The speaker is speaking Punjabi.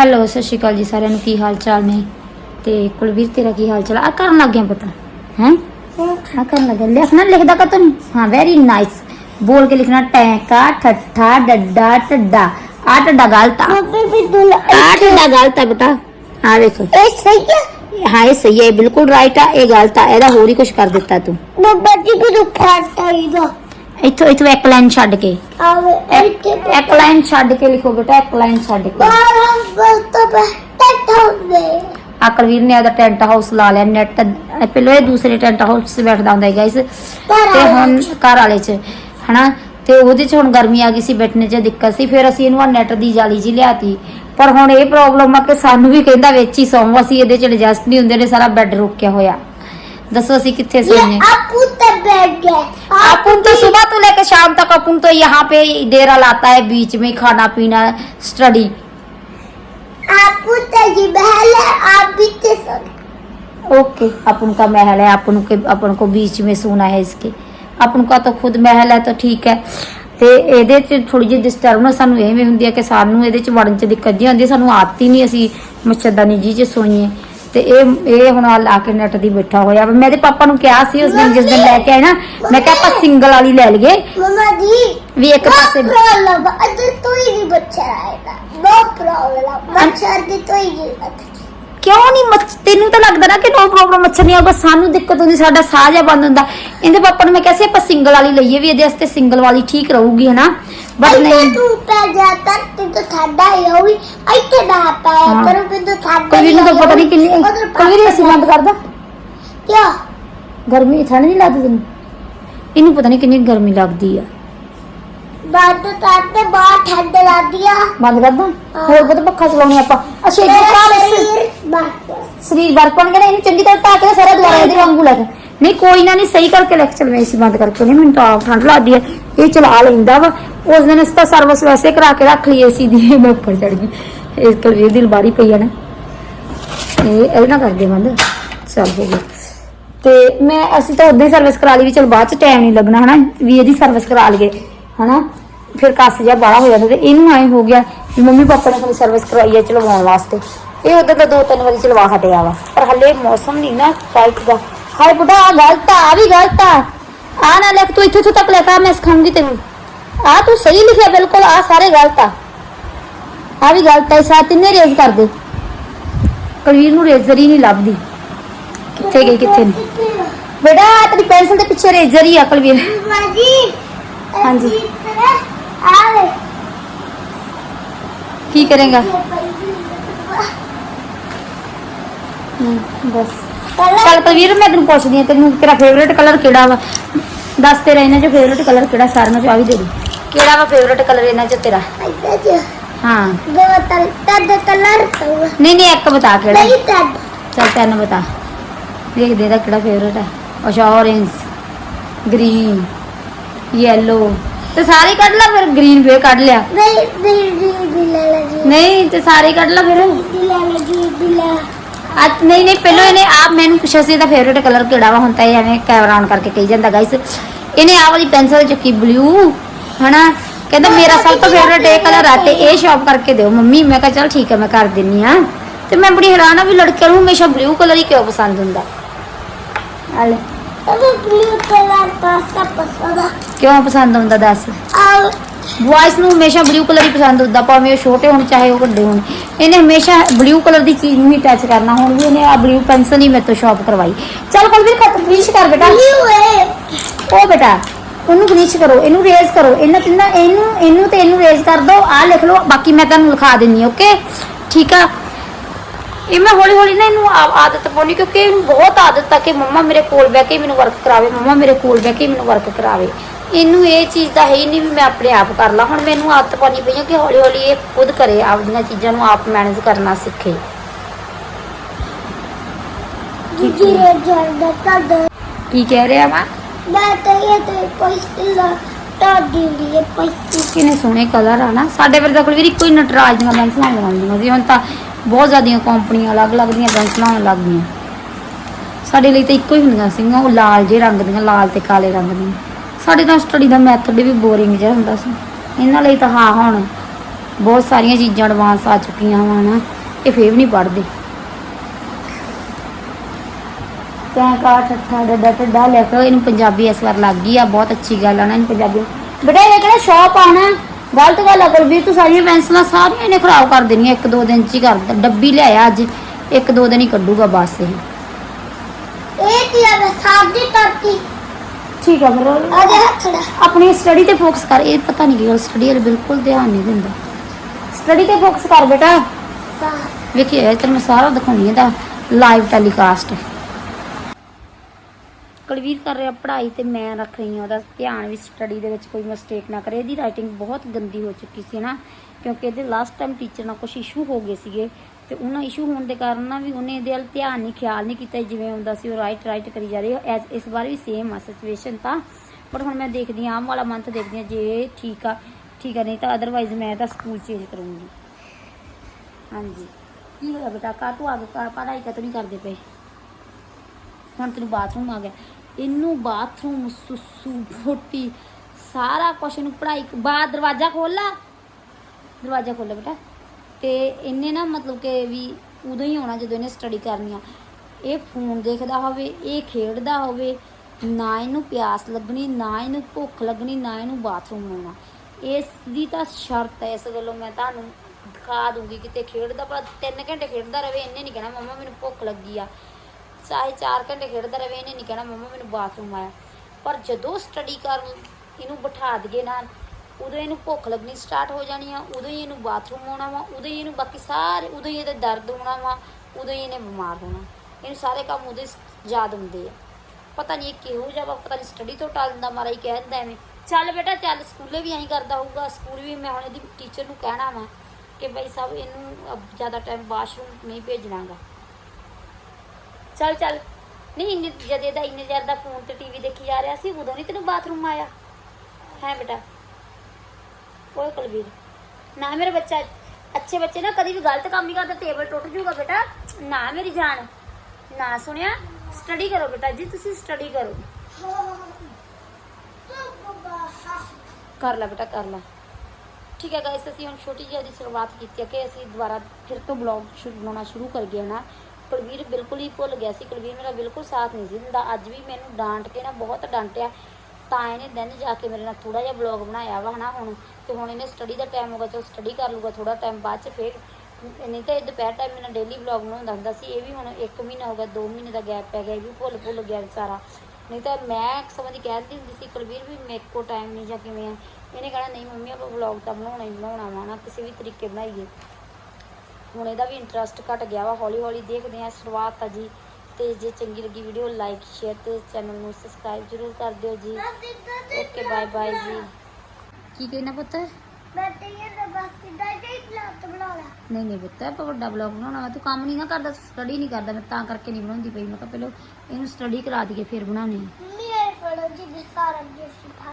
ਹੈਲੋ ਸਤਿ ਸ਼੍ਰੀ ਅਕਾਲ ਜੀ ਸਾਰਿਆਂ ਨੂੰ। ਕੀ ਹਾਲ ਚਾਲ ਨੇ? ਤੇ ਕੁਲਵੀਰ ਤੇਰਾ ਕੀ ਹਾਲ ਚਾਲ? ਆ ਕਰਨ ਲੱਗ ਗਿਆ ਪਤਾ। ਹੈ? ਆ ਕਰਨ ਲੱਗ ਗਿਆ। ਲਿਖਣਾ ਲਿਖਦਾ ਕਾ ਨਹੀਂ ਹਾਂ ਵੈਰੀ ਨਾਈਸ ਬੋਲ ਕੇ ਲਿਖਣਾ ਟੈਂਕਾ ਠੱਠਾ ਡੱਡਾ ਟੱਡਾ ਆ ਟੱਡਾ ਗਲਤ ਆ। ਆ ਟੱਡਾ ਗਲਤ ਆ ਬੇਟਾ। ਆ ਵੇਖੋ। ਇਹ ਸਹੀ ਹੈ ਹਾਂ ਇਹ ਸਹੀ ਹੈ ਇਹ ਬਿਲਕੁਲ ਰਾਈਟ ਆ। ਇਹ ਗਲਤ ਆ। ਇਹਦਾ ਹੋਰ ਹੀ ਕੁਝ ਕਰ ਦਿੱਤਾ ਤੂੰ। ਬੱਬਾ ਜੀ ਨੂੰ ਫਾਟਾ ਇਹਦਾ। ਇੱਥੋਂ ਇੱਥੋਂ ਇੱਕ ਲਾਈਨ ਛੱਡ ਕੇ। ਆਵੇ ਇੱਕ ਇੱਥੇ ਇੱਕ ਲਾਈਨ ਛੱਡ ਕੇ ਲਿਖੋ ਬੇਟਾ ਇੱਕ ਲਾਈਨ ਛੱਡ ਕੇ। ਬਾਹਰ ਹਮ ਬਸ ਤਾਂ ਬੈਠਾ ਹੁੰਦੇ ਅਕਲਵੀਰ ਨੇ ਆਦਾ ਟੈਂਟ ਹਾਊਸ ਲਾ ਲਿਆ ਨੈਟ ਪਹਿਲਾਂ ਇਹ ਦੂਸਰੇ ਟੈਂਟ ਹਾਊਸ 'ਚ ਬੈਠਦਾ ਹੁੰਦਾ ਹੈ ਗਾਇਸ ਤੇ ਹੁਣ ਘਰ ਵਾਲੇ 'ਚ ਹਨਾ? ਤੇ ਉਹਦੇ 'ਚ ਹੁਣ ਗਰਮੀ ਆ ਗਈ ਸੀ ਬੈਠਣੇ 'ਚ ਦਿੱਕਤ ਸੀ ਫਿਰ ਅਸੀਂ ਇਹਨੂੰ ਨੈਟ ਦੀ ਜਾਲੀ ਜੀ ਲਿਆਤੀ। ਪਰ ਹੁਣ ਇਹ ਪ੍ਰੋਬਲਮ ਆ ਕਿ ਸਾਨੂੰ ਵੀ ਕਹਿੰਦਾ ਵਿੱਚ ਹੀ ਸੌਂ ਅਸੀਂ ਇਹਦੇ 'ਚ ਐਡਜਸਟ ਨਹੀਂ ਹੁੰਦੇ ਨੇ ਸਾਰਾ ਬੈੱਡ ਰੁਕਿਆ ਹੋਇਆ। ਦੱਸੋ ਅਸੀਂ ਕਿੱਥੇ ये ਸੋਈਏ आपू तब बैठ गए अपन तो सुबह तो लेकर शाम तक अपन तो यहाँ पे डेरा लाता है बीच में खाना पीना स्टडी आपू तजी बहल है आप भी ते सब ओके अपन का महल है अपन के अपन को बीच में सोना है इसके अपन का तो खुद महल है तो ठीक है ਤੇ ਇਹਦੇ ਚ ਥੋੜੀ ਜਿਹੀ ਡਿਸਟਰਬਨੈਸ ਸਾਨੂੰ ਐਵੇਂ ਹੁੰਦੀ ਹੈ ਕਿ ਸਾਨੂੰ ਇਹਦੇ ਚ ਵੜਨ ਚ ਦਿੱਕਤ ਜੀ ਹੁੰਦੀ ਹੈ ਸਾਨੂੰ ਆਦਤ ਹੀ ਨਹੀਂ ਅਸੀਂ ਮੱਛਰਦਾਨੀ ਜੀ ਚ ਸੋਈਏ ਤੇ ਇਹ ਇਹ ਹੁਣ ਆ ਲਾ ਕੇ ਨੱਟ ਦੀ ਬੈਠਾ ਹੋਇਆ ਵਾ। ਮੈਂ ਪਾਪਾ ਨੂੰ ਕਿਹਾ ਸੀ ਉਸ ਦਿਨ ਜਿਸ ਦਿਨ ਲੈ ਕੇ ਆਏ ਨਾ ਮੈਂ ਕਿਹਾ ਆਪਾਂ ਸਿੰਗਲ ਵਾਲੀ ਲੈ ਲਈਏ। ਮਮਾ ਜੀ ਵੀ ਇੱਕ ਪਾਸੇ ਕਿਉਂ ਨਹੀਂ ਮੱਛ ਤੈਨੂੰ ਤਾਂ ਲੱਗਦਾ ਨਾ ਕਿ ਨੋ ਪ੍ਰੋਬਲਮ ਮੱਛਰ ਨਹੀਂ ਆਊਗਾ ਸਾਨੂੰ ਦਿੱਕਤ ਹੁੰਦੀ ਸਾਡਾ ਸਾਹ ਜਿਹਾ ਬੰਦ ਹੁੰਦਾ। ਇਹਦੇ ਪਾਪਾ ਨੂੰ ਮੈਂ ਕਿਹਾ ਸੀ ਆਪਾਂ ਸਿੰਗਲ ਵਾਲੀ ਲਈਏ ਵੀ ਇਹਦੇ ਵਾਸਤੇ ਸਿੰਗਲ ਵਾਲੀ ਠੀਕ ਰਹੂਗੀ ਹਨਾ? ਬਟ ਇੱਥੇ ਨਹੀਂ ਤੂੰ ਪੈ ਜਾਤਾ ਤੇ ਤਾਂ ਠੰਡਾ ਹੀ ਹੋਈ ਇੱਥੇ ਨਾ ਪਾਇਆ ਹਾਂ। ਕਰੋ ਕਿ ਤੂੰ ਠੰਡਾ ਕੋਈ ਨੂੰ ਤਾਂ ਪਤਾ ਨਹੀਂ ਕਿੰਨੀ ਕੋਈ ਵੀ ਅਸੀਂ ਬੰਦ ਕਰਦਾ ਕਿਆ ਗਰਮੀ ਠੰਡ ਨਹੀਂ ਲੱਗਦੀ ਤੈਨੂੰ ਇਹਨੂੰ ਪਤਾ ਨਹੀਂ ਕਿੰਨੀ ਗਰਮੀ ਲੱਗਦੀ ਆ ਬਾਦ ਤਾਂ ਤੇ ਬਾਹਰ ਠੰਡ ਲੱਗਦੀ ਆ ਬੰਦ ਕਰਦਾ ਹੋਰ ਪਤਾ ਪੱਖਾ ਚਲਾਉਣੀ ਆਪਾਂ ਅੱਛਾ ਇੱਕ ਮੇਰਾ ਕਾਲ ਸਰੀਰ ਬਸ ਸਰੀਰ ਵਰਕ ਪਾਉਣ ਕਹਿੰਦਾ ਇਹਨੂੰ ਚੰਗੀ ਤਰ੍ਹਾਂ ਢੱਕ ਕੇ ਸਾਰਾ ਦੁਆਰਾ ਇਹਦੇ ਵਾਂਗੂ ਲੱਗ ਨਹੀਂ ਕੋਈ ਨਾ ਨਹੀਂ ਸਹੀ ਕਰਕੇ ਲੈ ਕੇ ਚੱਲ ਮੈਂ ਇਸੇ ਬੰਦ ਕਰਕੇ ਨਹੀਂ ਮੈਨੂੰ ਤਾਂ ਆਪ ਠੰਡ ਲੱਗਦੀ ਹੈ ਇਹ ਚਲਾ ਲੈਂਦਾ ਵਾ ਉਸ ਦਿਨ ਇਸ ਤਾਂ ਸਰਵਿਸ ਵੈਸੇ ਕਰਾ ਕੇ ਰੱਖ ਲਈ ਏਸੀ ਦੀ, ਮੈਂ ਉੱਪਰ ਚੜ ਗਈ। ਇਸ ਕਲਵੀਰ ਦੀ ਲਬਾਰੀ ਪਈ ਆ ਨਾ। ਇਹ ਇਹ ਨਾ ਕਰਦੇ ਬੰਦ। ਚੱਲ ਹੋ ਗਿਆ। ਤੇ ਮੈਂ, ਅਸੀਂ ਤਾਂ ਉਦਾਂ ਹੀ ਸਰਵਿਸ ਕਰਾ ਲਈ ਵੀ ਚਲ ਬਾਅਦ ਚ ਟਾਈਮ ਨਹੀਂ ਲੱਗਣਾ, ਹਨਾ? ਵੀ ਇਹਦੀ ਸਰਵਿਸ ਕਰਾ ਲਈਏ, ਹਨਾ? ਫਿਰ ਕੱਸ ਜਾ ਬਾਹਲਾ ਹੋ ਜਾਂਦਾ ਤੇ ਇਹਨੂੰ ਐ ਹੋ ਗਿਆ ਵੀ ਮੰਮੀ ਪਾਪਾ ਨੇ ਆਪਣੀ ਸਰਵਿਸ ਕਰਾਈ ਹੈ ਚਲਵਾਉਣ ਵਾਸਤੇ। ਇਹ ਉਧਰ ਤਾਂ ਦੋ ਤਿੰਨ ਵਾਰੀ ਚਲਵਾ ਹਟਿਆ ਵਾ। ਪਰ ਹੱਲੇ ਮੌਸਮ ਨਹੀਂ ਨਾ ਟਾਈਟ ਦਾ। ਹਾਏ ਬੁੱਢਾ ਆ ਗਲਤ ਆ, ਆਹ ਵੀ ਗਲਤ ਆ। ਆ ਨਾ ਲੈ, ਤੂੰ ਇੱਥੇ ਇੱਥੋਂ ਤੱਕ ਲਿਖਾ ਮੈਂ ਸਿਖਾਉਂਗੀ ਤੈਨੂੰ। ਆ ਤੂੰ ਸਹੀ ਲਿਖਿਆ ਬਿਲਕੁਲ ਆ ਸਾਰੇ ਗਲਤ ਆ। ਆ ਵੀ ਗਲਤ ਹੈ ਸਾਥ ਤਿੰਨੇ ਰੇਜ਼ ਕਰ ਦੇ ਕਲਵੀਰ ਨੂੰ ਰੇਜ਼ਰ ਹੀ ਨਹੀਂ ਲੱਭਦੀ। ਕਿੱਥੇ ਗਈ ਕਿੱਥੇ ਨਹੀਂ? ਬੇਟਾ ਆਹ ਤੇਰੀ ਪੈਨਸਲ ਦੇ ਪਿੱਛੇ ਰੇਜ਼ਰ ਹੀ ਆ ਕਲਵੀਰ। ਮਾਜੀ ਹਾਂਜੀ। ਆ ਲੈ ਕੀ ਕਰੇਗਾ? ਬਸ। ਚੱਲ ਕਲਵੀਰ ਮੈਂ ਤੈਨੂੰ ਪੁੱਛਦੀ ਆ ਤੈਨੂੰ ਤੇਰਾ ਫੇਵਰੇਟ ਕਲਰ ਕਿਹੜਾ ਵਾ? ਦੱਸ ਤੇਰਾ ਇਹਨਾਂ ਚੋਂ ਫੇਵਰੇਟ ਕਲਰ ਕਿਹੜਾ? ਸਾਰਿਆਂ ਚੋਂ ਆ ਵੀ ਦੇ ਦੇ। ਕਿਹੜਾ ਵਾ ਫੇਵਰੇਟ ਕਲਰ ਇਹਨਾਂ ਚੋਂ ਤੇਰਾ? ਇੱਧਰ ਜੋ ਹਾਂ। ਦੋ ਤਲ ਤਦ ਕਲਰ ਤੋਂ ਨਹੀਂ ਨਹੀਂ ਇੱਕ ਬਤਾ ਕਿਹੜਾ। ਨਹੀਂ ਤਦ। ਚੱਲ ਤੈਨੂੰ ਬਤਾ। ਦੇਖ ਦੇ ਦਾ ਕਿਹੜਾ ਫੇਵਰੇਟ ਹੈ ਅੱਛਾ orange ਗ੍ਰੀਨ ਯੈਲੋ ਤੇ ਸਾਰੇ ਕੱਢ ਲਾ ਫਿਰ ਗ੍ਰੀਨ ਫੇਰ ਕੱਢ ਲਿਆ। ਨਹੀਂ ਦੀ ਦੀ ਦੀ ਲੈ ਲੈ ਜੀ। ਨਹੀਂ ਤੇ ਸਾਰੇ ਕੱਢ ਲਾ ਫਿਰ। ਦੀ ਲੈ ਲੈ ਜੀ ਦੀ ਲੈ। ਅੱਜ ਨਹੀਂ ਨਹੀਂ ਪਹਿਲਾਂ ਇਹਨੇ ਆਪ ਮੈਨੂੰ ਪੁੱਛਿਆ ਸੀ ਇਹਦਾ ਫੇਵਰੇਟ ਕਲਰ ਕਿਹੜਾ ਵਾ ਹੁਣ ਤਾਂ ਇਹ ਐਵੇਂ ਕੈਮਰਾ ਆਨ ਕਰਕੇ ਕਹੀ ਜਾਂਦਾ ਗਾਇਸ ਇਹਨੇ ਆਹ ਵਾਲੀ ਪੈਨਸਲ ਚੱਕੀ ਬਲੂ ਹਨਾ? ਕਹਿੰਦਾ ਮੇਰਾ ਸਭ ਤੋਂ ਫੇਵਰੇਟ ਇਹ ਕਲਰ ਆ ਤੇ ਇਹ ਸ਼ਾਪ ਕਰਕੇ ਦਿਓ। ਮੰਮੀ ਮੈਂ ਕਿਹਾ ਚਲ ਠੀਕ ਹੈ ਮੈਂ ਕਰ ਦਿੰਨੀ ਆ। ਤੇ ਮੈਂ ਬੜੀ ਹੈਰਾਨ ਆ ਵੀ ਲੜਕਿਆਂ ਨੂੰ ਹਮੇਸ਼ਾ ਬਲੂ ਕਲਰ ਹੀ ਕਿਉਂ ਪਸੰਦ ਹੁੰਦਾ? ਬਲੂ ਕਲਰ ਪਸੰਦ ਕਿਉਂ ਪਸੰਦ ਹੁੰਦਾ ਦੱਸ? ਆ ਬॉयਜ਼ ਨੂੰ ਹਮੇਸ਼ਾ ਬਲੂ ਕਲਰ ਹੀ ਪਸੰਦ ਹੁੰਦਾ ਭਾਵੇਂ ਉਹ ਛੋਟੇ ਹੋਣ ਚਾਹੇ ਉਹ ਵੱਡੇ ਹੋਣ। ਇਹਨੇ ਹਮੇਸ਼ਾ ਬਲੂ ਕਲਰ ਦੀ ਚੀਜ਼ ਨੂੰ ਹੀ ਟੱਚ ਕਰਨਾ। ਹੁਣ ਵੀ ਇਹਨੇ ਆ ਬਲੂ ਪੈਨਸਲ ਹੀ ਮੇਰੇ ਤੋਂ ਸ਼ਾਪ ਕਰਵਾਈ। ਚੱਲ ਕੁਲਵੀਰ ਖਤ ਫਿਨਿਸ਼ ਕਰ ਬੇਟਾ। ਉਹ ਬੇਟਾ ਉਹਨੂੰ ਫਿਨਿਸ਼ ਕਰੋ ਇਹਨੂੰ ਰੇਜ਼ ਕਰੋ ਇਹਨਾਂ ਤਿੰਨਾਂ ਇਹਨੂੰ ਇਹਨੂੰ ਤੇ ਇਹਨੂੰ ਰੇਜ਼ ਕਰ ਦਿਓ ਆਹ ਲਿਖ ਲਓ ਬਾਕੀ ਮੈਂ ਤੁਹਾਨੂੰ ਲਿਖਾ ਦਿੰਨੀ ਓਕੇ ਠੀਕ ਆ ਇਹ ਮੈਂ ਹੌਲੀ ਹੌਲੀ ਨਾ ਇਹਨੂੰ ਆ- ਆਦਤ ਪਾਉਣੀ ਕਿਉਂਕਿ ਇਹਨੂੰ ਬਹੁਤ ਆਦਤ ਆ ਕਿ ਮੰਮਾ ਮੇਰੇ ਕੋਲ ਬਹਿ ਕੇ ਮੈਨੂੰ ਵਰਕ ਕਰਾਵੇ ਮੰਮਾ ਮੇਰੇ ਕੋਲ ਬਹਿ ਕੇ ਮੈਨੂੰ ਵਰਕ ਕਰਾਵੇ ਇਹਨੂੰ ਇਹ ਚੀਜ਼ ਦਾ ਹੈ ਹੀ ਨਹੀਂ ਵੀ ਮੈਂ ਆਪਣੇ ਆਪ ਕਰ ਲਾਂ ਹੁਣ ਮੈਨੂੰ ਆਦਤ ਪਾਉਣੀ ਪਈ ਆ ਕਿ ਹੌਲੀ ਹੌਲੀ ਇਹ ਖੁਦ ਕਰੇ ਆਪਦੀਆਂ ਚੀਜ਼ਾਂ ਨੂੰ ਆਪ ਮੈਨੇਜ ਕਰਨਾ ਸਿੱਖੇ ਜੀ ਰੇ ਜਲਦ ਤਦ ਕੀ ਕਹਿ ਰਿਹਾ ਵਾ ਮੈਂ ਤੇ ਪੈਸੇ ਲਾ ਤਾਂ ਦਿੰਦੀ ਹੈ ਪੈਸੇ ਕਿੰਨੇ ਸੋਹਣੇ ਕਲਰ ਆ ਨਾ। ਸਾਡੇ ਵਰਗਾ ਕੋਲ ਵੀ ਇੱਕੋ ਹੀ ਨਟਰਾਜ ਦੀਆਂ ਪੈਨਸਲਾਂ ਬਣਾਉਂਦੀਆਂ ਸੀ। ਹੁਣ ਤਾਂ ਬਹੁਤ ਜ਼ਿਆਦੀਆਂ ਕੰਪਨੀਆਂ ਅਲੱਗ-ਅਲੱਗ ਦੀਆਂ ਪੈਨਸਲਾਂ ਆਉਣ ਲੱਗ ਗਈਆਂ। ਸਾਡੇ ਲਈ ਤਾਂ ਇੱਕੋ ਹੀ ਹੁੰਦੀਆਂ ਸੀਗੀਆਂ। ਉਹ ਲਾਲ ਜਿਹੇ ਰੰਗ ਦੀਆਂ, ਲਾਲ ਤੇ ਕਾਲੇ ਰੰਗ ਦੀਆਂ। ਸਾਡੇ ਤਾਂ ਸਟੱਡੀ ਦਾ ਮੈਥਡ ਵੀ ਬੋਰਿੰਗ ਜਿਹਾ ਹੁੰਦਾ ਸੀ। ਇਹਨਾਂ ਲਈ ਤਾਂ ਹਾਂ, ਹੁਣ ਬਹੁਤ ਸਾਰੀਆਂ ਚੀਜ਼ਾਂ ਐਡਵਾਂਸ ਆ ਚੁੱਕੀਆਂ ਵਾ ਨਾ। ਇਹ ਫੇਰ ਵੀ ਨਹੀਂ ਪੜ੍ਹਦੇ। ਤੈਂ ਕਾ ਠੱਠਾ ਡੱਡਾ ਟੱਡਾ ਲੈ ਕੇ ਇਹਨੂੰ ਪੰਜਾਬੀ ਇਸ ਵਾਰ ਲੱਗ ਗਈ ਆ ਬਹੁਤ ਅੱਛੀ ਗੱਲ ਆ ਨਾ ਇਹਨੂੰ ਪੰਜਾਬੀ। ਬੇਟਾ ਇਹ ਕਿਹੜਾ ਸ਼ੌਪ ਆ ਨਾ? ਗਲਤ ਗੱਲ ਆ ਕੁਲਵੀਰ ਤੂੰ ਸਾਰੀਆਂ ਪੈਨਸਲਾਂ ਸਾਰੀਆਂ ਇਹਨੇ ਖਰਾਬ ਕਰ ਦੇਣੀਆਂ ਇੱਕ ਦੋ ਦਿਨ ਚ ਹੀ ਕਰ ਡੱਬੀ ਲਿਆਇਆ ਅੱਜ ਇੱਕ ਦੋ ਦਿਨ ਹੀ ਕੱਢੂਗਾ ਬਸ ਇਹ। ਇਹ ਕੀ ਹੈ ਸਾਡੀ ਟਰਕੀ? ਠੀਕ ਆ ਫਿਰ ਅਜੇ ਹੱਥੜਾ ਆਪਣੀ ਸਟੱਡੀ ਤੇ ਫੋਕਸ ਕਰ ਇਹ ਪਤਾ ਨਹੀਂ ਕੀ ਗੱਲ ਸਟੱਡੀ ਵੱਲ ਬਿਲਕੁਲ ਧਿਆਨ ਨਹੀਂ ਦਿੰਦਾ। ਸਟੱਡੀ ਤੇ ਫੋਕਸ ਕਰ ਬੇਟਾ। ਵੇਖੀ ਇਹ ਤੈਨੂੰ ਮੈਂ ਸਾਰਾ ਦਿਖਾਉਣੀ ਹੈ ਦਾ ਲਾਈਵ ਟੈਲੀਕਾਸਟ ਕੁਲਵੀਰ ਕਰ ਰਿਹਾ, ਪੜ੍ਹਾਈ ਤੇ ਮੈਂ ਰੱਖ ਰਹੀ ਹਾਂ ਉਹਦਾ ਧਿਆਨ ਵੀ ਸਟੱਡੀ ਦੇ ਵਿੱਚ ਕੋਈ ਮਿਸਟੇਕ ਨਾ ਕਰੇ। ਇਹਦੀ ਰਾਈਟਿੰਗ ਬਹੁਤ ਗੰਦੀ ਹੋ ਚੁੱਕੀ ਸੀ ਨਾ, ਕਿਉਂਕਿ ਇਹਦੇ ਲਾਸਟ ਟਾਈਮ ਟੀਚਰ ਨਾਲ ਕੁਝ ਇਸ਼ੂ ਹੋ ਗਏ ਸੀਗੇ ਤੇ ਉਹਨਾਂ ਇਸ਼ੂ ਹੋਣ ਦੇ ਕਾਰਨ ਨਾ ਵੀ ਉਹਨੇ ਇਹਦੇ ਵੱਲ ਧਿਆਨ ਨਹੀਂ, ਖਿਆਲ ਨਹੀਂ ਕੀਤਾ ਜਿਵੇਂ ਹੁੰਦਾ ਸੀ ਉਹ ਰਾਈਟ ਰਾਈਟ ਕਰੀ ਜਾ ਰਹੀ। ਹੈ ਇਸ ਵਾਰ ਵੀ ਸੇਮ ਆ ਸਿਚੁਏਸ਼ਨ ਤਾਂ। ਬਟ ਹੁਣ ਮੈਂ ਦੇਖਦੀ ਹਾਂ, ਆਮ ਵਾਲਾ ਮੰਥ ਦੇਖਦੀ ਹਾਂ, ਜੇ ਠੀਕ ਆ ਠੀਕ ਆ, ਨਹੀਂ ਤਾਂ ਅਦਰਵਾਈਜ਼ ਮੈਂ ਤਾਂ ਸਕੂਲ ਚੇਂਜ ਕਰੂੰਗੀ। ਹਾਂਜੀ। ਕੀ ਹੋਇਆ ਬੇਟਾ? ਕਾ ਤੂੰ ਆਗੇ ਕਰ ਪੜਾਈ ਕਾ ਨਹੀਂ ਕਰਦੇ ਪਏ? ਹੁਣ ਤੈਨੂੰ ਬਾਥਰੂਮ ਆ ਗਿਆ। ਇਹਨੂੰ ਬਾਥਰੂਮ ਸੁਸੂ ਫੋਟੀ ਸਾਰਾ ਕੁਛ ਇਹਨੂੰ ਪੜਾਈ ਬਾਹਰ ਦਰਵਾਜ਼ਾ ਖੋਲ ਲਾ। ਦਰਵਾਜ਼ਾ ਖੋਲ ਬੇਟਾ। ਤੇ ਇਹਨੇ ਨਾ ਮਤਲਬ ਕਿ ਵੀ ਉਦੋਂ ਹੀ ਆਉਣਾ ਜਦੋਂ ਇਹਨੇ ਸਟੱਡੀ ਕਰਨੀ ਆ। ਇਹ ਫੋਨ ਦੇਖਦਾ ਹੋਵੇ, ਇਹ ਖੇਡਦਾ ਹੋਵੇ, ਨਾ ਇਹਨੂੰ ਪਿਆਸ ਲੱਗਣੀ, ਨਾ ਇਹਨੂੰ ਭੁੱਖ ਲੱਗਣੀ, ਨਾ ਇਹਨੂੰ ਬਾਥਰੂਮ ਆਉਣਾ। ਇਸ ਦੀ ਤਾਂ ਸ਼ਰਤ ਹੈ ਇਸ ਗੱਲੋਂ ਮੈਂ ਤੁਹਾਨੂੰ ਦਿਖਾ ਦੂੰਗੀ ਕਿਤੇ ਖੇਡਦਾ, ਪਰ 3 ਘੰਟੇ ਖੇਡਦਾ ਰਵੇ ਇਹਨੇ ਨਹੀਂ ਕਹਿਣਾ, ਮੰਮਾ, ਮੈਨੂੰ ਭੁੱਖ ਲੱਗੀ ਆ। ਚਾਹੇ 4 ਘੰਟੇ ਖੇਡਦਾ ਰਹੇ, ਇਹਨੇ ਨਹੀਂ ਕਹਿਣਾ, ਮੰਮਾ, ਮੈਨੂੰ ਬਾਥਰੂਮ ਆਇਆ। ਪਰ ਜਦੋਂ ਸਟੱਡੀ ਕਰਨ ਇਹਨੂੰ ਬਿਠਾ ਦਈਏ ਨਾਲ, ਉਦੋਂ ਇਹਨੂੰ ਭੁੱਖ ਲੱਗਣੀ ਸਟਾਰਟ ਹੋ ਜਾਣੀ ਆ, ਉਦੋਂ ਹੀ ਇਹਨੂੰ ਬਾਥਰੂਮ ਆਉਣਾ ਵਾ, ਉਦੋਂ ਹੀ ਇਹਨੂੰ ਬਾਕੀ ਸਾਰੇ, ਉਦੋਂ ਹੀ ਇਹਦੇ ਦਰਦ ਹੋਣਾ ਵਾ, ਉਦੋਂ ਹੀ ਇਹਨੇ ਬਿਮਾਰ ਹੋਣਾ। ਇਹਨੂੰ ਸਾਰੇ ਕੰਮ ਉਦੋਂ ਯਾਦ ਹੁੰਦੇ ਆ। ਪਤਾ ਨਹੀਂ ਇਹ ਕਿਹੋ ਜਿਹਾ ਵਾ, ਪਤਾ ਨਹੀਂ ਸਟੱਡੀ ਤੋਂ ਟਾਲ ਦਿੰਦਾ ਮਾਰਾ ਹੀ ਕਹਿ ਦਿੰਦਾ ਐਵੇਂ। ਚੱਲ ਬੇਟਾ, ਚੱਲ, ਸਕੂਲੇ ਵੀ ਐਂ ਕਰਦਾ ਹੋਊਗਾ, ਸਕੂਲ ਵੀ ਮੈਂ ਹੁਣ ਇਹਦੀ ਟੀਚਰ ਨੂੰ ਕਹਿਣਾ ਵਾ ਕਿ ਬਈ ਸਭ ਇਹਨੂੰ ਜ਼ਿਆਦਾ ਟਾਈਮ ਵਾਸ਼ਰੂਮ ਨਹੀਂ ਭੇਜਣਾਗਾ। ਚੱਲ ਚੱਲ। ਨਹੀਂ, ਇੰਨੇ ਜਦ ਇਹਦਾ ਇੰਨੇ ਜ਼ਿਆਦਾ ਦਾ ਫੋਨ ਤੇ ਟੀਵੀ ਦੇਖੀ ਜਾ ਰਿਹਾ ਸੀ, ਉਦੋਂ ਨਹੀਂ ਤੈਨੂੰ ਬਾਥਰੂਮ ਆਇਆ? ਹੈ ਬੇਟਾ? ਓਏ ਕੁਲਵੀਰ, ਨਾ ਮੇਰਾ ਬੱਚਾ, ਅੱਛੇ ਬੱਚੇ ਨਾ ਕਦੀ ਵੀ ਗਲਤ ਕੰਮ ਨਹੀਂ ਕਰਦਾ ਟੇਬਲ ਟੁੱਟ ਜਾਊਗਾ ਬੇਟਾ। ਨਾ ਮੇਰੀ ਜਾਨ। ਨਾ ਸੁਣਿਆ? ਸਟੱਡੀ ਕਰੋ ਬੇਟਾ ਜੀ, ਤੁਸੀਂ ਸਟੱਡੀ ਕਰੋ। ਕਰ ਲੈ ਬੇਟਾ, ਕਰ ਲੈ। ਠੀਕ ਹੈ ਗਾਇਸ ਅਸੀਂ ਹੁਣ ਛੋਟੀ ਜਿਹੀ ਦੀ ਸ਼ੁਰੂਆਤ ਕੀਤੀ ਹੈ ਕਿ ਅਸੀਂ ਦੁਬਾਰਾ ਫਿਰ ਤੋਂ ਬਲੌਗ ਸ਼ੁਰੂ ਬਣਾਉਣਾ ਸ਼ੁਰੂ ਕਰ ਗਏ ਨਾ। ਕੁਲਵੀਰ ਬਿਲਕੁਲ ਹੀ ਭੁੱਲ ਗਿਆ ਸੀ। ਕੁਲਵੀਰ ਮੇਰਾ ਬਿਲਕੁਲ ਸਾਥ ਨਹੀਂ ਸੀ ਦਿੰਦਾ। ਅੱਜ ਵੀ ਮੈਨੂੰ ਡਾਂਟ ਕੇ ਨਾ ਬਹੁਤ ਡਾਂਟਿਆ। ਤਾਂ ਇਹਨੇ ਦਿਨ ਜਾ ਕੇ ਮੇਰੇ ਨਾਲ ਥੋੜਾ ਜਿਹਾ ਬਲੌਗ ਬਣਾਇਆ ਵਾ ਹਨਾ ਹੁਣ। ਤੇ ਹੁਣ ਇਹਨੇ ਸਟੱਡੀ ਦਾ ਟਾਈਮ ਹੋਗਾ ਚਲੋ ਸਟੱਡੀ ਕਰ ਲੂਗਾ ਥੋੜਾ ਟਾਈਮ ਬਾਅਦ ਚ ਫਿਰ। ਨਹੀਂ ਤਾਂ ਇਹ ਦੁਪਹਿਰ ਟਾਈਮ ਮੇਰਾ ਡੇਲੀ ਬਲੌਗ ਬਣਾਉਂਦਾ ਹੁੰਦਾ ਸੀ। ਇਹ ਵੀ ਹੁਣ 1 ਮਹੀਨਾ ਹੋ ਗਿਆ 2 ਮਹੀਨੇ ਦਾ ਗੈਪ ਪੈ ਗਿਆ। ਇਹ ਵੀ ਭੁੱਲ ਭੁੱਲ ਗਿਆ ਵਿਚਾਰਾ। ਨਹੀਂ ਤਾਂ ਮੈਂ ਸਮਝ ਕਹਿੰਦੀ ਹੁੰਦੀ ਸੀ, ਕੁਲਵੀਰ ਵੀ ਮੇਰੇ ਕੋਲ ਟਾਈਮ ਨਹੀਂ ਜਾਂ ਕਿਵੇਂ ਆ? ਇਹਨੇ ਕਹਿਣਾ, ਨਹੀਂ ਮੰਮੀ ਆਪਾਂ ਵਲੌਗ ਤਾਂ ਬਣਾਉਣਾ ਹੀ ਬਣਾਉਣਾ ਵਾ ਨਾ ਕਿਸੇ ਵੀ ਤਰੀਕੇ ਬਣਾਈਏ। ਹੁਣ ਇਹਦਾ ਵੀ ਇੰਟਰਸਟ ਘਟ ਗਿਆ ਵਾ ਹੌਲੀ ਹੌਲੀ ਦੇਖਦੇ ਆ ਸ਼ੁਰੂਆਤ ਆ ਜੀ। ਤੇ ਜੇ ਚੰਗੀ ਲੱਗੀ ਵੀਡੀਓ ਲਾਈਕ ਸ਼ੇਅਰ ਤੇ ਚੈਨਲ ਨੂੰ ਸਬਸਕ੍ਰਾਈਬ ਜ਼ਰੂਰ ਕਰ ਦਿਓ ਜੀ। ਓਕੇ ਬਾਏ ਬਾਏ ਜੀ। ਕੀ ਕਹਿਣਾ ਪੁੱਤ? ਮੈਂ ਤੇ ਇਹ ਬਸ ਕਿਦਾਂ ਜੇ ਲੱਤ ਬਣਾ ਲਾ ਨਹੀਂ ਨਹੀਂ ਪੁੱਤ ਆਪਾਂ ਵੱਡਾ ਬਲੌਗ ਬਣਾਉਣਾ ਤੂੰ ਕੰਮ ਨਹੀਂ ਨਾ ਕਰਦਾ ਸਟੱਡੀ ਨਹੀਂ ਕਰਦਾ ਮੈਂ ਤਾਂ ਕਰਕੇ ਨਹੀਂ ਬਣਾਉਂਦੀ ਪਈ। ਮੈਂ ਕਿਹਾ ਪਹਿਲਾਂ ਇਹਨੂੰ ਸਟੱਡੀ ਕਰਾ ਦਈਏ ਫਿਰ ਬਣਾਉਣੀ ਮੇਰੇ ਫੜੋ ਜੀ ਸਾਰਾ ਜੀ ਸਿਖਾ